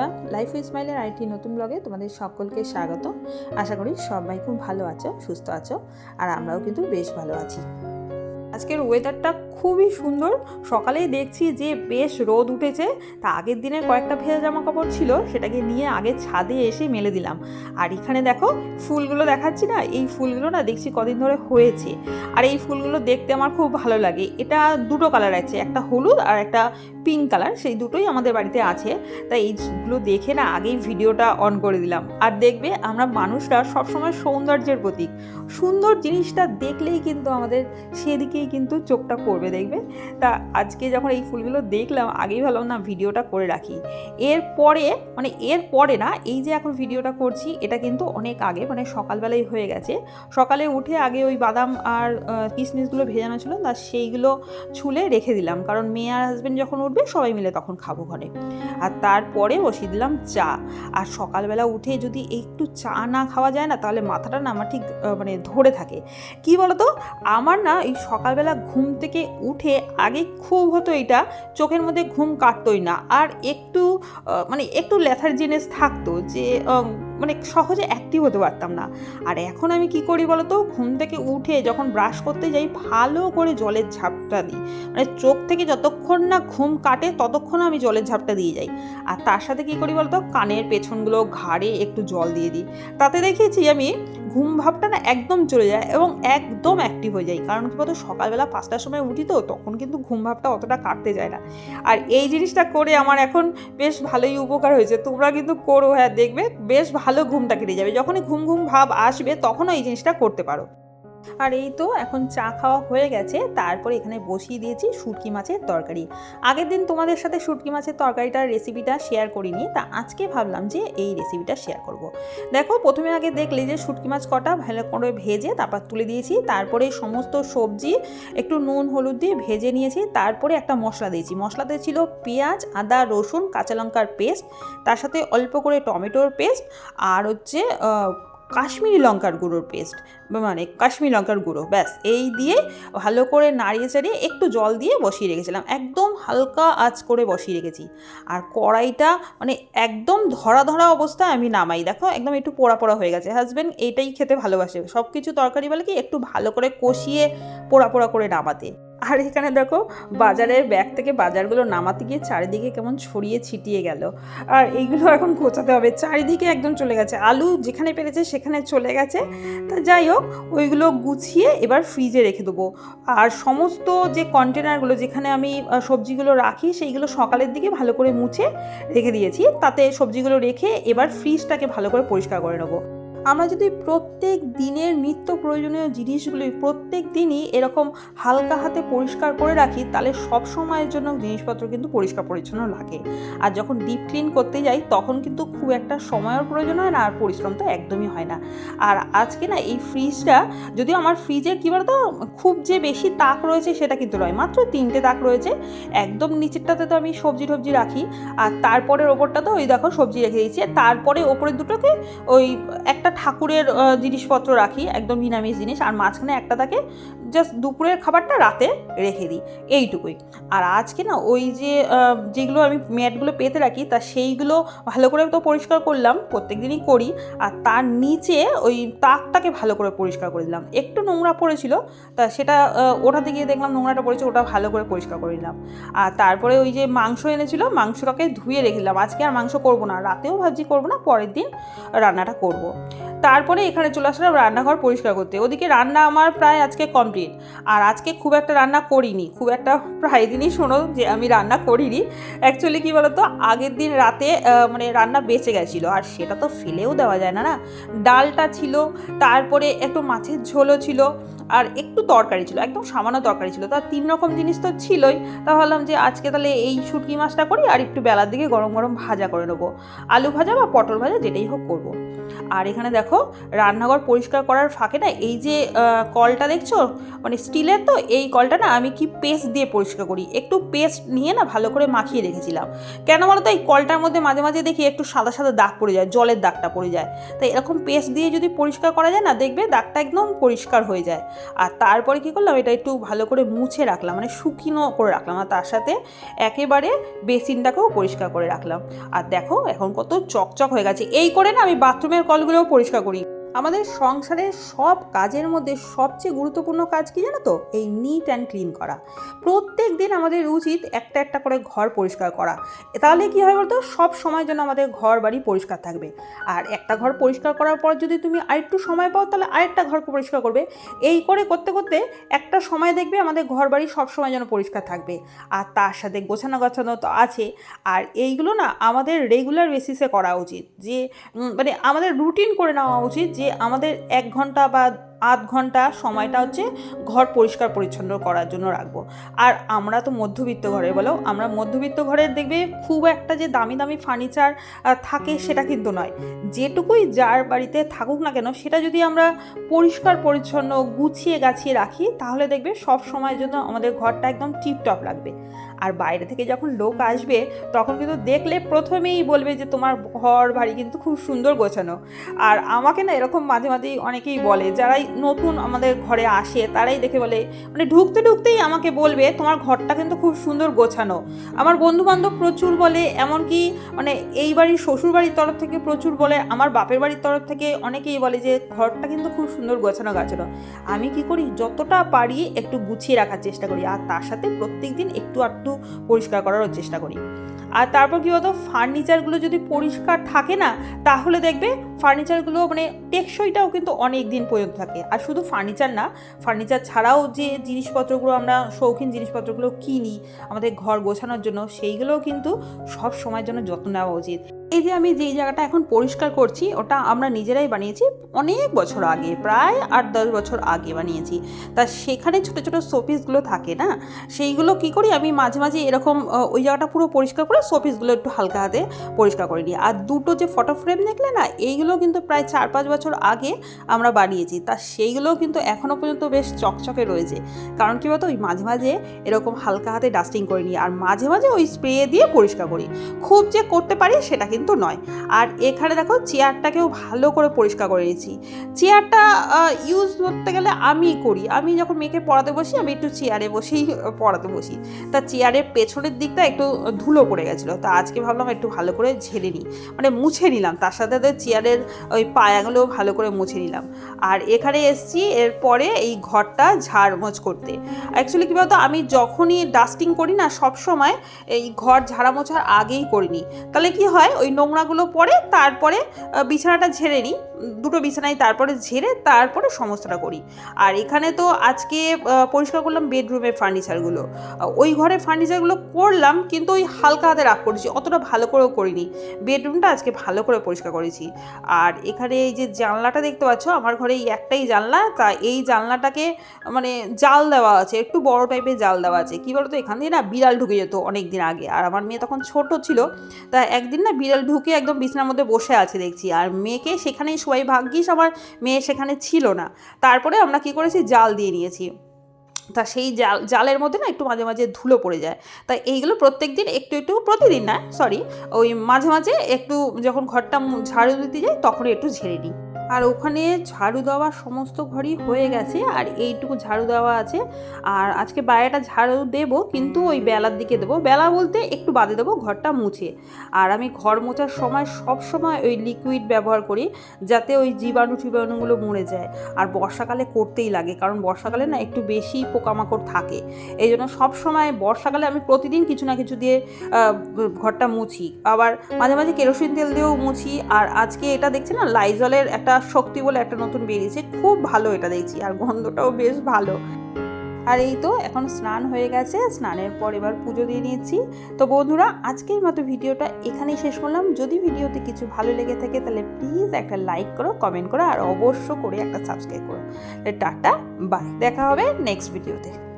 বন্ধুরা life স্মাইলের IT নতুন ব্লগে তোমাদের সকলকে স্বাগত। আশা করি সবাই খুব ভালো আছো, সুস্থ আছো, আর আমরাও কিন্তু বেশ ভালো আছি। আজকের ওয়েদারটা খুবই সুন্দর। সকালেই দেখছি যে বেশ রোদ উঠেছে। তা আগের দিনের কয়েকটা ভেজা জামা কাপড় ছিল, সেটাকে নিয়ে আগে ছাদে এসে মেলে দিলাম। আর এখানে দেখো, ফুলগুলো দেখাচ্ছি না, এই ফুলগুলো না দেখছি কদিন ধরে হয়েছে। আর এই ফুলগুলো দেখতে আমার খুব ভালো লাগে। এটা দুটো কালার আছে, একটা হলুদ আর একটা পিঙ্ক কালার, সেই দুটোই আমাদের বাড়িতে আছে। তাই এইগুলো দেখে না আগেই ভিডিওটা অন করে দিলাম। আর দেখবে, আমরা মানুষরা সবসময় সৌন্দর্যের প্রতীক। সুন্দর জিনিসটা দেখলেই কিন্তু আমাদের সেদিকেই কিন্তু চোখটা পড়বে। দেখবে। তা আজকে যখন এই ফুলগুলো দেখলাম, আগেই ভাবলাম, না, ভিডিওটা করে রাখি। এরপরে মানে এর পরে না, এই যে এখন ভিডিওটা করছি, এটা কিন্তু অনেক আগে মানে সকালবেলায় হয়ে গেছে। সকালে উঠে আগে ওই বাদাম আর কিশমিশগুলো ভেজানো ছিল, তা সেইগুলো ছুলে রেখে দিলাম। কারণ মেয়ে আর হাজব্যান্ড যখন উঠবে, সবাই মিলে তখন খাব ঘরে। আর তারপরে বসিয়ে দিলাম চা। আর সকালবেলা উঠে যদি একটু চা না খাওয়া যায় না, তাহলে মাথাটা না আমার ঠিক মানে ধরে থাকে। কি বলতো? আমার না এই সকালবেলা ঘুম থেকে উঠে আগে খুব হতো এটা, চোখের মধ্যে ঘুম কাটতোই না। আর একটু মানে একটু ল্যাথার্জিনেস থাকতো যে মানে সহজে অ্যাক্টিভ হতে পারতাম না। আর এখন আমি কি করি বলতো? ঘুম থেকে উঠে যখন ব্রাশ করতে যাই, ভালো করে জলের ঝাপটা দিই। মানে চোখ থেকে যতক্ষণ না ঘুম কাটে, ততক্ষণ আমি জলের ঝাপটা দিয়ে যাই। আর তার সাথে কি করি বলতো? কানের পেছনগুলো ঘাড়ে একটু জল দিয়ে দিই। তাতে দেখেছি আমি ঘুম ভাবটা না একদম চলে যায় এবং একদম অ্যাক্টিভ হয়ে যায় কারণ কি বলতো? সকালবেলা পাঁচটার সময় উঠি তো, তখন কিন্তু ঘুম ভাবটা অতটা কাটতে যায় না। আর এই জিনিসটা করে আমার এখন বেশ ভালোই উপকার হয়েছে। তোমরা কিন্তু করো হ্যাঁ দেখবে বেশ ভালো ঘুমটা কেটে যাবে। যখনই ঘুম ঘুম ভাব আসবে তখনও এই জিনিসটা করতে পারো। আর এই তো এখন চা খাওয়া হয়ে গেছে। তারপরে এখানে বসিয়ে দিয়েছি শুটকি মাছের তরকারি। আগের দিন তোমাদের সাথে শুটকি মাছের তরকারিটার রেসিপিটা শেয়ার করিনি, তা আজকে ভাবলাম যে এই রেসিপিটা শেয়ার করব। দেখো, প্রথমে আগে দেখলে যে শুটকি মাছ কটা ভালো করে ভেজে তারপর তুলে দিয়েছি, তারপরে সমস্ত সবজি একটু নুন, হলুদ দিয়ে ভেজে নিয়েছি, তারপরে একটা মশলা দিয়েছি। মশলাতে ছিল পেঁয়াজ, আদা, রসুন, কাঁচা লঙ্কার পেস্ট তার সাথে অল্প করে টমেটোর পেস্ট আর হচ্ছে কাশ্মীরি লঙ্কার গুঁড়োর পেস্ট মানে কাশ্মীরি লঙ্কার গুঁড়ো, ব্যাস, এই দিয়ে ভালো করে নাড়িয়ে চাড়িয়ে একটু জল দিয়ে বসিয়ে রেখেছিলাম, একদম হালকা আঁচ করে বসিয়ে রেখেছি। আর কড়াইটা মানে একদম ধরা ধরা অবস্থায় আমি নামাই, দেখো, একদম একটু পোড়া পোড়া হয়ে গেছে। হাজব্যান্ড এইটাই খেতে ভালোবাসে সব কিছু তরকারি বলে কি একটু ভালো করে কষিয়ে পোড়া পোড়া করে নামাতে। আর এখানে দেখো, বাজারের ব্যাগ থেকে বাজারগুলো নামাতে গিয়ে চারিদিকে কেমন ছড়িয়ে ছিটিয়ে গেল। আর এইগুলো এখন গোছাতে হবে? চারিদিকে একদম চলে গেছে। আলু যেখানে পেরেছে সেখানে চলে গেছে। তা যাই হোক, ওইগুলো গুছিয়ে এবার ফ্রিজে রেখে দেবো। আর সমস্ত যে কন্টেনারগুলো যেখানে আমি সবজিগুলো রাখি, সেইগুলো সকালের দিকে ভালো করে মুছে রেখে দিয়েছি। তাতে সবজিগুলো রেখে এবার ফ্রিজটাকে ভালো করে পরিষ্কার করে নেব। আমরা যদি প্রত্যেক দিনের নিত্য প্রয়োজনীয় জিনিসগুলি প্রত্যেক দিনই এরকম হালকা হাতে পরিষ্কার করে রাখি, তাহলে সব সময়ের জন্য জিনিসপত্র কিন্তু পরিষ্কার পরিচ্ছন্ন লাগে। আর যখন ডিপ ক্লিন করতে যাই, তখন কিন্তু খুব একটা সময়ের প্রয়োজন হয় না আর পরিশ্রম তো একদমই হয় না। আর আজকে না এই ফ্রিজটা যদিও আমার ফ্রিজে কী বলতো, খুব যে বেশি তাক রয়েছে সেটা কিন্তু নয়, মাত্র তিনটে তাক রয়েছে। একদম নিচেরটাতে তো আমি সবজি টবজি রাখি, আর তারপরের ওপরটাতে ওই দেখো সবজি রেখে দিয়েছি তারপরে ওপরের দুটোকে ওই একটা ঠাকুরের জিনিসপত্র রাখি একদম নিরামিষ জিনিস আর মাঝখানে একটা থাকে জাস্ট দুপুরের খাবারটা রাতে রেখে দিই, এইটুকুই। আর আজকে না ওই যে যেগুলো আমি ম্যাটগুলো পেতে রাখি, তা সেইগুলো ভালো করে তো পরিষ্কার করলাম প্রত্যেক দিনই করি। আর তার নিচে ওই তাকটাকে ভালো করে পরিষ্কার করে দিলাম। একটু নোংরা পড়েছিল, তা সেটা ওটা গিয়ে দেখলাম নোংরাটা পড়েছে, ওটা ভালো করে পরিষ্কার করে নিলাম। আর তারপরে ওই যে মাংস এনেছিল, মাংসটাকে ধুয়ে রেখে দিলাম। আজকে আর মাংস করব না, রাতেও ভাবছি করব না, পরের দিন রান্নাটা করব। তারপরে এখানে চলে আসলাম রান্নাঘর পরিষ্কার করতে। ওদিকে রান্না আমার প্রায় আজকে কমপ্লিট। আর আজকে খুব একটা রান্না করিনি। খুব একটা প্রায় দিনই শোনো যে আমি রান্না করিনি। অ্যাকচুয়ালি কী বলতো? আগের দিন রাতে মানে রান্না বেঁচে গেছিল। আর সেটা তো ফেলেও দেওয়া যায় না না? ডালটা ছিল, তারপরে একটু মাছের ঝোলও ছিল। আর একটু তরকারি ছিল, একদম সামান্য তরকারি ছিল। তার তিন রকম জিনিস তো ছিলই। তা ভাবলাম যে আজকে তাহলে এই শুটকি মাছটা করি আর একটু বেলার দিকে গরম গরম ভাজা করে নেব। আলু ভাজা বা পটল ভাজা যেটাই হোক করব। আর এখানে দেখো, রান্নাঘর পরিষ্কার করার ফাঁকে না এই যে কলটা দেখছ? মানে স্টিলের তো এই কলটা না আমি কি পেস্ট দিয়ে পরিষ্কার করি। একটু পেস্ট নিয়ে না ভালো করে মাখিয়ে রেখেছিলাম। কেন বলো তো এই কলটার মধ্যে মাঝে মাঝে দেখি একটু সাদা সাদা দাগ পড়ে যায়, জলের দাগটা পড়ে যায়। তাই এরকম পেস্ট দিয়ে যদি পরিষ্কার করা যায় না, দেখবে দাগটা একদম পরিষ্কার হয়ে যায়। আর তারপরে কী করলাম? এটা একটু ভালো করে মুছে রাখলাম মানে শুকিনো করে রাখলাম। আর তার সাথে একেবারে বেসিনটাকেও পরিষ্কার করে রাখলাম। আর দেখো, এখন কত চকচক হয়ে গেছে। এই করে না আমি বাথরুমের কলগুলোও পরিষ্কার করি। আমাদের সংসারের সব কাজের মধ্যে সবচেয়ে গুরুত্বপূর্ণ কাজ কি জানো তো? এই নিট অ্যান্ড ক্লিন করা। প্রত্যেক দিন আমাদের উচিত একটা একটা করে ঘর পরিষ্কার করা। তাহলে কি হয় বলতো? সব সময় যেন আমাদের ঘর বাড়ি পরিষ্কার থাকবে। আর একটা ঘর পরিষ্কার করার পর যদি তুমি আরেকটু সময় পাও, তাহলে আরেকটা ঘর পরিষ্কার করবে। এই করে করতে করতে একটা সময় দেখবে আমাদের ঘর বাড়ি সব সময় যেন পরিষ্কার থাকবে। আর তার সাথে গোছানো গোছানো তো আছে। আর এইগুলো না আমাদের রেগুলার বেসিসে করা উচিত। যে মানে আমাদের রুটিন করে নেওয়া উচিত যে আমাদের এক ঘণ্টা বা আধ ঘণ্টা সময়টা হচ্ছে ঘর পরিষ্কার পরিচ্ছন্ন করার জন্য রাখব। আর আমরা তো মধ্যবিত্ত ঘরে বলো, আমরা মধ্যবিত্ত ঘরে দেখবে খুব একটা যে দামি দামি ফার্নিচার থাকে সেটা কিন্তু নয়। যেটুকুই যার বাড়িতে থাকুক না কেন, সেটা যদি আমরা পরিষ্কার পরিচ্ছন্ন গুছিয়ে গাছিয়ে রাখি, তাহলে দেখবে সব সময়ের জন্য আমাদের ঘরটা একদম টিপটপ লাগবে। আর বাইরে থেকে যখন লোক আসবে, তখন কিন্তু দেখলে প্রথমেই বলবে যে তোমার ঘর বাড়ি কিন্তু খুব সুন্দর গোছানো। আর আমাকে না এরকম মাঝে মাঝেই অনেকেই বলে, যারাই নতুন আমাদের ঘরে আসে, তারাই দেখে বলে মানে ঢুকতে ঢুকতেই আমাকে বলবে, তোমার ঘরটা কিন্তু খুব সুন্দর গোছানো। আমার বন্ধু বান্ধব প্রচুর বলে, এমনকি মানে এই বাড়ির শ্বশুর বাড়ির তরফ থেকে প্রচুর বলে, আমার বাপের বাড়ির তরফ থেকে অনেকেই বলে যে, ঘরটা কিন্তু খুব সুন্দর গোছানো গাছানো আমি কি করি, যতটা পারি একটু গুছিয়ে রাখার চেষ্টা করি, আর তার সাথে প্রত্যেক দিন একটু আধটু পরিষ্কার করারও চেষ্টা করি। আর তারপর কী হতো ফার্নিচারগুলো যদি পরিষ্কার থাকে না, তাহলে দেখবে ফার্নিচারগুলো মানে টেকসইটাও কিন্তু অনেক দিন পর্যন্ত থাকে। আর শুধু ফার্নিচার না ফার্নিচার ছাড়াও যে জিনিসপত্রগুলো আমরা শৌখিন জিনিসপত্রগুলো কিনি আমাদের ঘর গোছানোর জন্য, সেইগুলোও কিন্তু সব সময়ের জন্য যত্ন নেওয়া উচিত। এই যে আমি যেই জায়গাটা এখন পরিষ্কার করছি, ওটা আমরা নিজেরাই বানিয়েছি অনেক বছর আগে, প্রায় আট দশ বছর আগে বানিয়েছি। তা সেখানে ছোটো ছোটো শোপিসগুলো থাকে না, সেইগুলো কি করি আমি মাঝে মাঝে এরকম ওই জায়গাটা পুরো পরিষ্কার করে শোপিসগুলো একটু হালকা হাতে পরিষ্কার করে নিই। আর দুটো যে ফটো ফ্রেম দেখলে না, এইগুলো কিন্তু প্রায় চার পাঁচ বছর আগে আমরা বানিয়েছি। তা সেইগুলোও কিন্তু এখনও পর্যন্ত বেশ চকচকে রয়েছে। কারণ কী বলতো, ওই মাঝে মাঝে এরকম হালকা হাতে ডাস্টিং করে নিই। আর মাঝে মাঝে ওই স্প্রে দিয়ে পরিষ্কার করি। খুব যে করতে পারি সেটা কিন্তু নয়। আর এখানে দেখো চেয়ারটাকেও ভালো করে পরিষ্কার করে নিয়েছি। চেয়ারটা ইউজ করতে গেলে আমি করি। আমি যখন মেয়েকে পড়াতে বসি, আমি একটু চেয়ারে বসেই পড়াতে বসি। তা চেয়ারের পেছনের দিকটা একটু ধুলো পড়ে গেছিল। তা আজকে ভাবলাম একটু ভালো করে ঝেড়ে নিই। মানে মুছে নিলাম। তার সাথে সাথে চেয়ারের ওই পায়াগুলোও ভালো করে মুছে নিলাম। আর এখানে এসছি এরপরে এই ঘরটা ঝাড়মোছ করতে। অ্যাকচুয়ালি কী বলতো, আমি যখনই ডাস্টিং করি না সব সময় এই ঘর ঝাড়া মোছার আগেই করিনি। তাহলে কি হয়? ওই নোংরাগুলো পরে তারপরে বিছানাটা ঝেড়ে নিই। দুটো বিছানায় তারপরে ঝেড়ে তারপরে সমস্তটা করি। আর এখানে তো আজকে পরিষ্কার করলাম বেডরুমের ফার্নিচারগুলো। ওই ঘরের ফার্নিচারগুলো করলাম, কিন্তু ওই হালকা হাতে রাগ করেছি। অতটা ভালো করেও করিনি। বেডরুমটা আজকে ভালো করে পরিষ্কার করেছি। আর এখানে এই যে জানলাটা দেখতে পাচ্ছ, আমার ঘরে এই একটাই জানলা, তা এই জানলাটাকে মানে জাল দেওয়া আছে। একটু বড় টাইপের জাল দেওয়া আছে। কী বলতো, এখান দিয়ে না বিড়াল ঢুকে যেত অনেক দিন আগে। আর আমার মেয়ে তখন ছোট ছিল, তা একদিন না বিড়াল ঢুকে একদম বিছানার মধ্যে বসে আছে দেখছি। আর মেয়েকে সেখানেই সবাই ভাগ্যিস আমার মেয়ে সেখানে ছিল না। তারপরে আমরা কি করেছি? জাল দিয়ে নিয়েছি। তা সেই জাল, জালের মধ্যে না একটু মাঝে মাঝে ধুলো পড়ে যায়। তা এইগুলো প্রত্যেক দিন একটু একটু প্রতিদিন না সরি ওই মাঝে মাঝে একটু যখন ঘরটা ঝাড়ু দিতে যাই তখন একটু ঝেড়ে নিই। আর ওখানে ঝাড়ু দেওয়া সমস্ত ঘরই হয়ে গেছে, আর এইটুকু ঝাড়ু দেওয়া আছে। আর আজকে বাইরেটা ঝাড়ু দেবো, কিন্তু ওই বেলার দিকে দেবো। বেলা বলতে একটু বাদে দেবো, ঘরটা মুছে। আর আমি ঘর মোছার সময় সব সময় ওই লিকুইড ব্যবহার করি, যাতে ওই জীবাণু টিবাণুগুলো মরে যায়। আর বর্ষাকালে করতেই লাগে, কারণ বর্ষাকালে না একটু বেশি পোকামাকড় থাকে। এই জন্য সবসময় বর্ষাকালে আমি প্রতিদিন কিছু না কিছু দিয়ে ঘরটা মুছি। আবার মাঝে মাঝে কেরোসিন তেল দিয়েও মুছি। আর আজকে এটা দেখছি না লাইজলের একটা শক্তি বলে একটা নতুন বেরিয়েছে। খুব ভালো এটা দেখছি, আর গন্ধটাও বেশ ভালো। আর এই তো এখন স্নান হয়ে গেছে, স্নানের পর এবার পুজো দিয়ে নিয়েছি তো বন্ধুরা, আজকের মতো ভিডিওটা এখানেই শেষ করলাম। যদি ভিডিওতে কিছু ভালো লেগে থাকে, তাহলে প্লিজ একটা লাইক করো কমেন্ট করো, আর অবশ্য করে একটা সাবস্ক্রাইব করো। টাটা বাই দেখা হবে নেক্সট ভিডিওতে